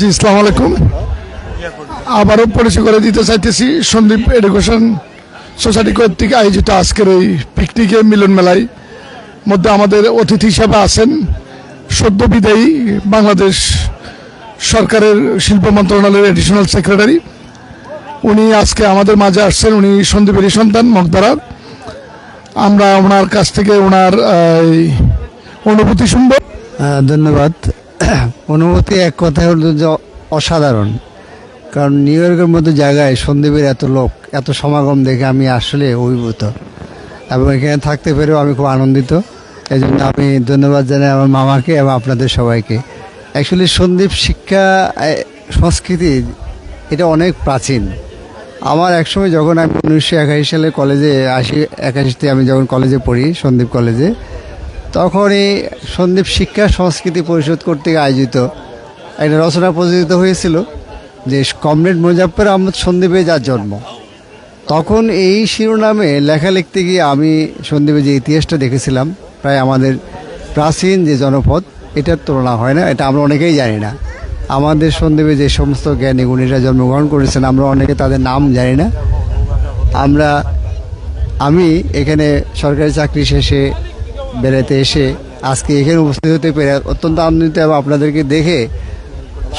জি ইসলাম আলাইকুম। আবারও পরিচয় করে দিতে চাইতেছি সন্দীপ এডুকেশন সোসাইটি কর্তৃক আয়োজিত আজকের এই পিকনিকে মিলন মেলায়। মধ্যে আমাদের অতিথি হিসাবে আছেন সদ্য বিদায়ী বাংলাদেশ সরকারের শিল্প মন্ত্রণালয়ের এডিশনাল সেক্রেটারি উনি আজকে আমাদের মাঝে আসছেন, উনি সন্দীপেরই সন্তান মগদারার আমরা ওনার কাছ থেকে ওনার অনুভূতি শুনব। ধন্যবাদ। অনুভূতি এক কথায় যে অসাধারণ। কারণ নিউ ইয়র্কের মতো জায়গায় সন্দীপের এত লোক, এত সমাগম দেখে আমি আসলে অভিভূত। এবং এখানে থাকতে পেরেও আমি খুব আনন্দিত। এই জন্য আমি ধন্যবাদ জানাই আমার মামাকে এবং আপনাদের সবাইকে। অ্যাকচুয়ালি সন্দীপ শিক্ষা সংস্কৃতি এটা অনেক প্রাচীন। আমার একসময় যখন আমি উনিশশো একাশি সালে কলেজে আসি, একাশিতে আমি যখন কলেজে পড়ি, সন্দীপ কলেজে তখনই সন্দীপ শিক্ষা সংস্কৃতি পরিষদ কর্তৃক আয়োজিত একটা রচনা প্রযোজিত হয়েছিল যে কমরেড মুজাফর আহমদ সন্দীপে যার জন্ম। তখন এই শিরোনামে লেখা লিখতে গিয়ে আমি সন্দীপে যে ইতিহাসটা দেখেছিলাম, প্রায় আমাদের প্রাচীন যে জনপদ, এটার তুলনা হয় না, এটা আমরা অনেকেই জানি না। আমাদের সন্দীপে যে সমস্ত জ্ঞানী গুণীরা জন্মগ্রহণ করেছেন, আমরা অনেকে তাদের নাম জানি না। আমরা, আমি এখানে সরকারি চাকরি শেষে বেড়াতে এসে আজকে এখানে উপস্থিত হতে পেরে অত্যন্ত আনন্দিত এবং আপনাদেরকে দেখে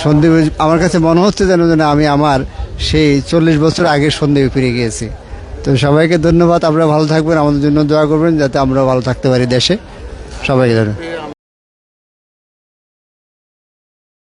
সন্দীপ আমার কাছে মনে হচ্ছে যেন যেন আমি আমার সেই চল্লিশ বছর আগে সন্দীপে ফিরে গিয়েছি। তো সবাইকে ধন্যবাদ। আপনারা ভালো থাকবেন। আমাদের জন্য দোয়া করবেন যাতে আমরা ভালো থাকতে পারি দেশে। সবাইকে ধন্যবাদ।